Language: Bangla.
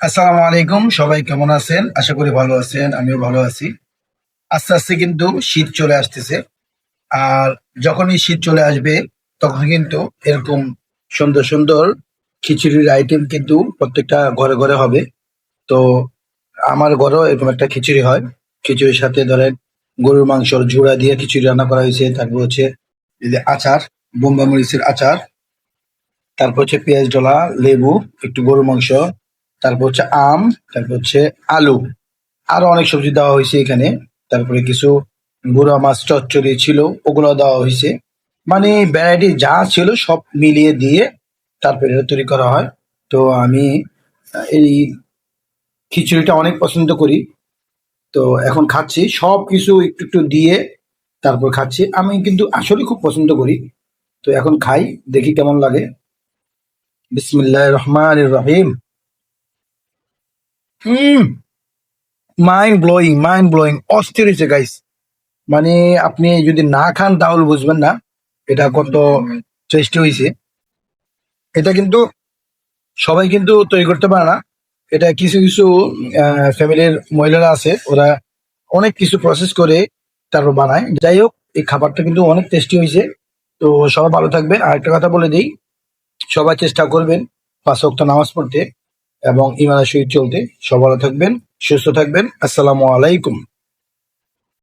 আসসালামু আলাইকুম, সবাই কেমন আছেন? আশা করি ভালো আছেন, আমিও ভালো আছি। আস্তে আস্তে কিন্তু শীত চলে আসতেছে। আর যখনই শীত চলে আসবে, তখন কিন্তু এরকম সুন্দর সুন্দর খিচুড়ির আইটেম কিন্তু প্রত্যেকটা ঘরে ঘরে হবে। তো আমার ঘরেও এরকম একটা খিচুড়ি হয়। খিচুড়ির সাথে ধরেন গরুর মাংসর ঝুড়া দিয়ে খিচুড়ি রান্না করা হয়েছে। তারপর হচ্ছে আচার বোম্বা মরিচের আচার, তারপর হচ্ছে পেঁয়াজ, ডলা, লেবু, একটু গরুর মাংস তারপর হচ্ছে আম, তারপর হচ্ছে আলু। আরও অনেক সবজি দেওয়া হয়েছে এখানে। তারপরে কিছু গুঁড়া মাছ, চচ্চড়ি ছিল ওগুলো দেওয়া হয়েছে। মানে ভ্যারাইটি যা ছিল সব মিলিয়ে দিয়ে তারপরে এটা তৈরি করা হয়। তো আমি এই খিচুড়িটা অনেক পছন্দ করি। তো এখন খাচ্ছি। সব কিছু একটু একটু দিয়ে তারপর খাচ্ছি। আমি কিন্তু আসলে খুব পছন্দ করি। তো এখন খাই, দেখি কেমন লাগে। বিসমিল্লাহ রহমান রহিম। হুম মাইন্ড ব্লোয়িং মাইন্ড ব্লোয়িং অস্থির হয়েছে গাইস মানে আপনি যদি না খান, তাহলে বুঝবেন না এটা কত টেস্টি হয়েছে। এটা কিন্তু সবাই কিন্তু তৈরি করতে পারে না। এটা কিছু কিছু ফ্যামিলির মহিলারা আছে, ওরা অনেক কিছু প্রসেস করে তারপর বানায়। যাই হোক, এই খাবারটা কিন্তু অনেক টেস্টি হয়েছে। তো সবাই ভালো থাকবেন। আর একটা কথা বলে দিই, সবাই চেষ্টা করবেন পাঁচ ওয়াক্ত নামাজ পড়তে। এবং ইমানের সহিত চলতে সব থাকবেন সুস্থ থাকবেন। আসসালামু আলাইকুম।